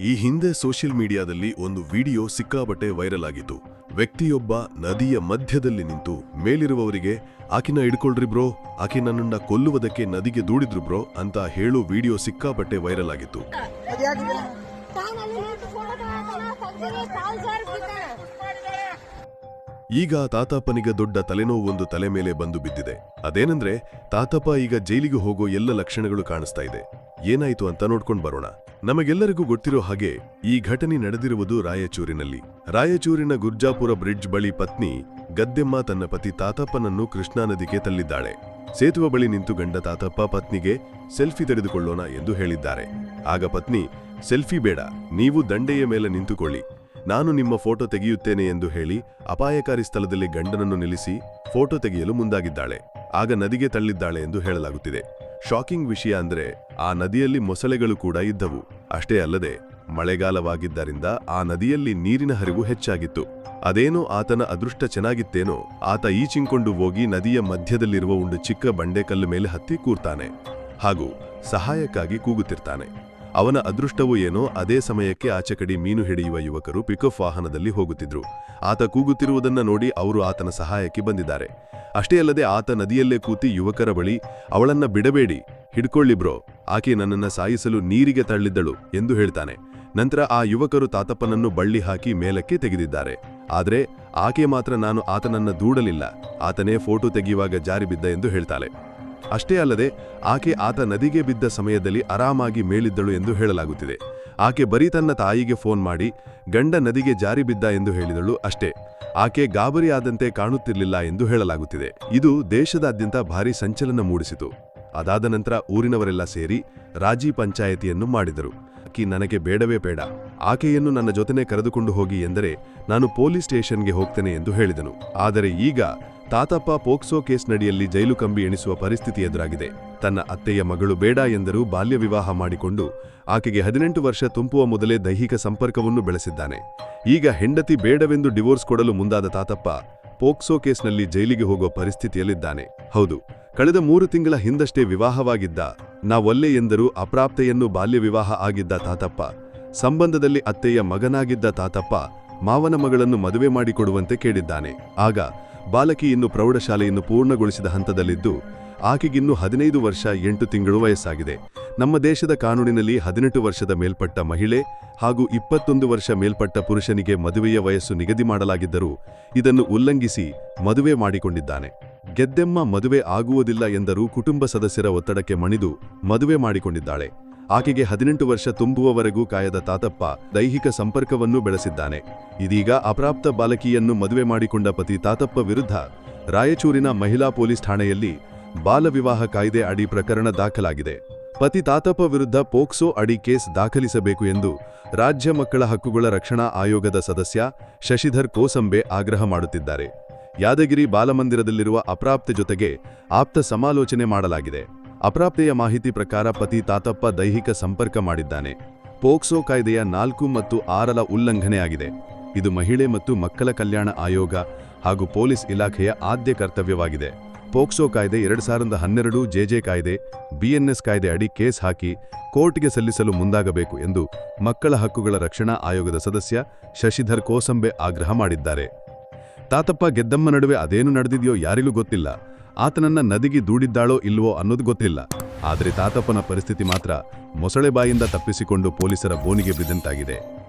ಈ ಹಿಂದೆ ಸೋಷಿಯಲ್ ಮೀಡಿಯಾದಲ್ಲಿ ಒಂದು ವಿಡಿಯೋ ಸಿಕ್ಕಾಬಟ್ಟೆ ವೈರಲ್ ಆಗಿತ್ತು. ವ್ಯಕ್ತಿಯೊಬ್ಬ ನದಿಯ ಮಧ್ಯದಲ್ಲಿ ನಿಂತು ಮೇಲಿರುವವರಿಗೆ, ಆಕಿನ ಹಿಡ್ಕೊಳ್ರಿ ಬ್ರೋ, ಆಕೆ ನನ್ನನ್ನ ಕೊಲ್ಲುವುದಕ್ಕೆ ನದಿಗೆ ದೂಡಿದ್ರು ಬ್ರೋ ಅಂತ ಹೇಳೋ ವಿಡಿಯೋ ಸಿಕ್ಕಾಬಟ್ಟೆ ವೈರಲ್ ಆಗಿತ್ತು. ಈಗ ತಾತಪ್ಪನಿಗ ದೊಡ್ಡ ತಲೆನೋವು ಒಂದು ತಲೆ ಮೇಲೆ ಬಂದು ಬಿದ್ದಿದೆ. ಅದೇನೆಂದ್ರೆ ತಾತಪ್ಪ ಈಗ ಜೈಲಿಗೆ ಹೋಗೋ ಎಲ್ಲ ಲಕ್ಷಣಗಳು ಕಾಣಿಸ್ತಾ ಇದೆ. ಏನಾಯ್ತು ಅಂತ ನೋಡ್ಕೊಂಡು ಬರೋಣ. ನಮಗೆಲ್ಲರಿಗೂ ಗೊತ್ತಿರೋ ಹಾಗೆ ಈ ಘಟನೆ ನಡೆದಿರುವುದು ರಾಯಚೂರಿನಲ್ಲಿ. ರಾಯಚೂರಿನ ಗುರ್ಜಾಪುರ ಬ್ರಿಡ್ಜ್ ಬಳಿ ಪತ್ನಿ ಗದ್ದೆಮ್ಮ ತನ್ನ ಪತಿ ತಾತಪ್ಪನನ್ನು ಕೃಷ್ಣಾ ನದಿಗೆ ತಳ್ಳಿದ್ದಾಳೆ. ಸೇತುವೆ ಬಳಿ ನಿಂತು ಗಂಡ ತಾತಪ್ಪ ಪತ್ನಿಗೆ ಸೆಲ್ಫಿ ತೆಗೆದುಕೊಳ್ಳೋಣ ಎಂದು ಹೇಳಿದ್ದಾರೆ. ಆಗ ಪತ್ನಿ, ಸೆಲ್ಫಿ ಬೇಡ, ನೀವು ದಂಡೆಯ ಮೇಲೆ ನಿಂತುಕೊಳ್ಳಿ. ನಾನು ನಿಮ್ಮ ಫೋಟೋ ತೆಗೆಯುತ್ತೇನೆ ಎಂದು ಹೇಳಿ ಅಪಾಯಕಾರಿ ಸ್ಥಳದಲ್ಲಿ ಗಂಡನನ್ನು ನಿಲ್ಲಿಸಿ ಫೋಟೋ ತೆಗೆಯಲು ಮುಂದಾಗಿದ್ದಾಳೆ. ಆಗ ನದಿಗೆ ತಳ್ಳಿದ್ದಾಳೆ ಎಂದು ಹೇಳಲಾಗುತ್ತಿದೆ. ಶಾಕಿಂಗ್ ವಿಷಯ ಅಂದ್ರೆ ಆ ನದಿಯಲ್ಲಿ ಮೊಸಳೆಗಳು ಕೂಡ ಇದ್ದವು. ಅಷ್ಟೇ ಅಲ್ಲದೆ, ಮಳೆಗಾಲವಾಗಿದ್ದರಿಂದ ಆ ನದಿಯಲ್ಲಿ ನೀರಿನ ಹರಿವು ಹೆಚ್ಚಾಗಿತ್ತು. ಅದೇನೋ ಆತನ ಅದೃಷ್ಟ ಚೆನ್ನಾಗಿತ್ತೇನೋ, ಆತ ಈಚಿಂಕೊಂಡು ಹೋಗಿ ನದಿಯ ಮಧ್ಯದಲ್ಲಿರುವ ಒಂದು ಚಿಕ್ಕ ಬಂಡೆಕಲ್ಲು ಮೇಲೆ ಹತ್ತಿ ಕೂರ್ತಾನೆ. ಹಾಗೂ ಸಹಾಯಕ್ಕಾಗಿ ಕೂಗುತ್ತಿರ್ತಾನೆ. ಅವನ ಅದೃಷ್ಟವೂ ಏನೋ ಅದೇ ಸಮಯಕ್ಕೆ ಆಚೆಕಡಿ ಮೀನು ಹಿಡಿಯುವ ಯುವಕರು ಪಿಕಪ್ ವಾಹನದಲ್ಲಿ ಹೋಗುತ್ತಿದ್ರು. ಆತ ಕೂಗುತ್ತಿರುವುದನ್ನ ನೋಡಿ ಅವರು ಆತನ ಸಹಾಯಕ್ಕೆ ಬಂದಿದ್ದಾರೆ. ಅಷ್ಟೇ ಅಲ್ಲದೆ ಆತ ನದಿಯಲ್ಲೇ ಕೂತಿ ಯುವಕರ ಬಳಿ, ಅವಳನ್ನ ಬಿಡಬೇಡಿ, ಹಿಡ್ಕೊಳ್ಳಿ ಬ್ರೋ, ಆಕೆ ನನ್ನನ್ನ ಸಾಯಿಸಲು ನೀರಿಗೆ ತಳ್ಳಿದ್ದಳು, ಎಂದು ಹೇಳ್ತಾನೆ. ನಂತರ ಆ ಯುವಕರು ತಾತಪ್ಪನನ್ನು ಬಳ್ಳಿ ಹಾಕಿ ಮೇಲಕ್ಕೆ ತೆಗೆದಿದ್ದಾರೆ. ಆದ್ರೆ, ಆಕೆ ಮಾತ್ರ ನಾನು ಆತನನ್ನ ದೂಡಲಿಲ್ಲ, ಆತನೇ ಫೋಟೋ ತೆಗೆಯುವಾಗ ಜಾರಿ ಬಿದ್ದ ಎಂದು ಹೇಳ್ತಾಳೆ. ಅಷ್ಟೇ ಅಲ್ಲದೆ ಆಕೆ ಆತ ನದಿಗೆ ಬಿದ್ದ ಸಮಯದಲ್ಲಿ ಆರಾಮಾಗಿ ಮೇಲಿದ್ದಳು ಎಂದು ಹೇಳಲಾಗುತ್ತಿದೆ. ಆಕೆ ಬರೀ ತನ್ನ ತಾಯಿಗೆ ಫೋನ್ ಮಾಡಿ, ಗಂಡ ನದಿಗೆ ಜಾರಿ ಬಿದ್ದ ಎಂದು ಹೇಳಿದಳು ಅಷ್ಟೇ. ಆಕೆ ಗಾಬರಿಯಾದಂತೆ ಕಾಣುತ್ತಿರಲಿಲ್ಲ ಎಂದು ಹೇಳಲಾಗುತ್ತಿದೆ. ಇದು ದೇಶದಾದ್ಯಂತ ಭಾರಿ ಸಂಚಲನ ಮೂಡಿಸಿತು. ಅದಾದ ನಂತರ ಊರಿನವರೆಲ್ಲ ಸೇರಿ ರಾಜಿ ಪಂಚಾಯತಿಯನ್ನು ಮಾಡಿದರು. ಆಕಿ, ನನಗೆ ಬೇಡವೇ ಬೇಡ. ಆಕೆಯನ್ನು ನನ್ನ ಜೊತೆನೆ ಕರೆದುಕೊಂಡು ಹೋಗಿ ಎಂದರೆ ನಾನು ಪೊಲೀಸ್ ಸ್ಟೇಷನ್ಗೆ ಹೋಗ್ತೇನೆ ಎಂದು ಹೇಳಿದನು. ಆದರೆ ಈಗ ತಾತಪ್ಪ ಪೋಕ್ಸೋ ಕೇಸ್ನಡಿಯಲ್ಲಿ ಜೈಲು ಕಂಬಿ ಎಣಿಸುವ ಪರಿಸ್ಥಿತಿ ಎದುರಾಗಿದೆ. ತನ್ನ ಅತ್ತೆಯ ಮಗಳು ಬೇಡ ಎಂದರೂ ಬಾಲ್ಯ ವಿವಾಹ ಮಾಡಿಕೊಂಡು ಆಕೆಗೆ ಹದಿನೆಂಟು ವರ್ಷ ತುಂಬುವ ಮೊದಲೇ ದೈಹಿಕ ಸಂಪರ್ಕವನ್ನು ಬೆಳೆಸಿದ್ದಾನೆ. ಈಗ ಹೆಂಡತಿ ಬೇಡವೆಂದು ಡಿವೋರ್ಸ್ ಕೊಡಲು ಮುಂದಾದ ತಾತಪ್ಪ ಪೋಕ್ಸೋ ಕೇಸ್ನಲ್ಲಿ ಜೈಲಿಗೆ ಹೋಗುವ ಪರಿಸ್ಥಿತಿಯಲ್ಲಿದ್ದಾನೆ. ಹೌದು, ಕಳೆದ ಮೂರು ತಿಂಗಳ ಹಿಂದಷ್ಟೇ ವಿವಾಹವಾಗಿದ್ದ, ನಾವೊಲ್ಲೆ ಎಂದರೂ ಅಪ್ರಾಪ್ತೆಯನ್ನು ಬಾಲ್ಯ ವಿವಾಹ ಆಗಿದ್ದ ತಾತಪ್ಪ, ಸಂಬಂಧದಲ್ಲಿ ಅತ್ತೆಯ ಮಗನಾಗಿದ್ದ ತಾತಪ್ಪ ಮಾವನ ಮಗಳನ್ನು ಮದುವೆ ಮಾಡಿಕೊಡುವಂತೆ ಕೇಳಿದ್ದಾನೆ. ಆಗ ಬಾಲಕಿ ಇನ್ನು ಪ್ರೌಢಶಾಲೆಯನ್ನು ಪೂರ್ಣಗೊಳಿಸಿದ ಹಂತದಲ್ಲಿದ್ದು, ಆಕೆಗಿನ್ನೂ ಹದಿನೈದು ವರ್ಷ ಎಂಟು ತಿಂಗಳು ವಯಸ್ಸಾಗಿದೆ. ನಮ್ಮ ದೇಶದ ಕಾನೂನಿನಲ್ಲಿ ಹದಿನೆಂಟು ವರ್ಷದ ಮೇಲ್ಪಟ್ಟ ಮಹಿಳೆ ಹಾಗೂ ಇಪ್ಪತ್ತೊಂದು ವರ್ಷ ಮೇಲ್ಪಟ್ಟ ಪುರುಷನಿಗೆ ಮದುವೆಯ ವಯಸ್ಸು ನಿಗದಿ ಮಾಡಲಾಗಿದ್ದರೂ, ಇದನ್ನು ಉಲ್ಲಂಘಿಸಿ ಮದುವೆ ಮಾಡಿಕೊಂಡಿದ್ದಾನೆ. ಗೆದ್ದೆಮ್ಮ ಮದುವೆ ಆಗುವುದಿಲ್ಲ ಎಂದರೂ ಕುಟುಂಬ ಸದಸ್ಯರ ಒತ್ತಡಕ್ಕೆ ಮಣಿದು ಮದುವೆ ಮಾಡಿಕೊಂಡಿದ್ದಾಳೆ. ಆಕೆಗೆ ಹದಿನೆಂಟು ವರ್ಷ ತುಂಬುವವರೆಗೂ ಕಾಯದ ತಾತಪ್ಪ ದೈಹಿಕ ಸಂಪರ್ಕವನ್ನು ಬೆಳೆಸಿದ್ದಾನೆ. ಇದೀಗ ಅಪ್ರಾಪ್ತ ಬಾಲಕಿಯನ್ನು ಮದುವೆ ಮಾಡಿಕೊಂಡ ಪತಿ ತಾತಪ್ಪ ವಿರುದ್ಧ ರಾಯಚೂರಿನ ಮಹಿಳಾ ಪೊಲೀಸ್ ಠಾಣೆಯಲ್ಲಿ ಬಾಲವಿವಾಹ ಕಾಯ್ದೆ ಅಡಿ ಪ್ರಕರಣ ದಾಖಲಾಗಿದೆ. ಪತಿ ತಾತಪ್ಪ ವಿರುದ್ಧ ಪೋಕ್ಸೋ ಅಡಿ ಕೇಸ್ ದಾಖಲಿಸಬೇಕು ಎಂದು ರಾಜ್ಯ ಮಕ್ಕಳ ಹಕ್ಕುಗಳ ರಕ್ಷಣಾ ಆಯೋಗದ ಸದಸ್ಯ ಶಶಿಧರ್ ಕೋಸಂಬೆ ಆಗ್ರಹ ಮಾಡುತ್ತಿದ್ದಾರೆ. ಯಾದಗಿರಿ ಬಾಲಮಂದಿರದಲ್ಲಿರುವ ಅಪ್ರಾಪ್ತೆ ಜೊತೆಗೆ ಆಪ್ತ ಸಮಾಲೋಚನೆ ಮಾಡಲಾಗಿದೆ. ಅಪ್ರಾಪ್ತೆಯ ಮಾಹಿತಿ ಪ್ರಕಾರ ಪತಿ ತಾತಪ್ಪ ದೈಹಿಕ ಸಂಪರ್ಕ ಮಾಡಿದ್ದಾನೆ. ಪೋಕ್ಸೋ ಕಾಯ್ದೆಯ ನಾಲ್ಕು ಮತ್ತು ಆರರ ಉಲ್ಲಂಘನೆಯಾಗಿದೆ. ಇದು ಮಹಿಳೆ ಮತ್ತು ಮಕ್ಕಳ ಕಲ್ಯಾಣ ಆಯೋಗ ಹಾಗೂ ಪೊಲೀಸ್ ಇಲಾಖೆಯ ಆದ್ಯ ಕರ್ತವ್ಯವಾಗಿದೆ. ಪೋಕ್ಸೋ ಕಾಯ್ದೆ ಎರಡು ಸಾವಿರದ ಹನ್ನೆರಡು ಜೆಜೆ ಕಾಯ್ದೆ ಬಿಎನ್ಎಸ್ ಕಾಯ್ದೆ ಅಡಿ ಕೇಸ್ ಹಾಕಿ ಕೋರ್ಟ್ಗೆ ಸಲ್ಲಿಸಲು ಮುಂದಾಗಬೇಕು ಎಂದು ಮಕ್ಕಳ ಹಕ್ಕುಗಳ ರಕ್ಷಣಾ ಆಯೋಗದ ಸದಸ್ಯ ಶಶಿಧರ್ ಕೋಸಂಬೆ ಆಗ್ರಹ ಮಾಡಿದ್ದಾರೆ. ತಾತಪ್ಪ ಗೆದ್ದಮ್ಮ ನಡುವೆ ಅದೇನು ನಡೆದಿದೆಯೋ ಯಾರಿಗೂ ಗೊತ್ತಿಲ್ಲ. ಆತನನ್ನ ನದಿಗೆ ದೂಡಿದ್ದಾಳೋ ಇಲ್ವೋ ಅನ್ನೋದು ಗೊತ್ತಿಲ್ಲ. ಆದರೆ ತಾತಪ್ಪನ ಪರಿಸ್ಥಿತಿ ಮಾತ್ರ ಮೊಸಳೆ ಬಾಯಿಂದ ತಪ್ಪಿಸಿಕೊಂಡು ಪೊಲೀಸರ ಬೋನಿಗೆ ಬಿದ್ದಂತಾಗಿದೆ.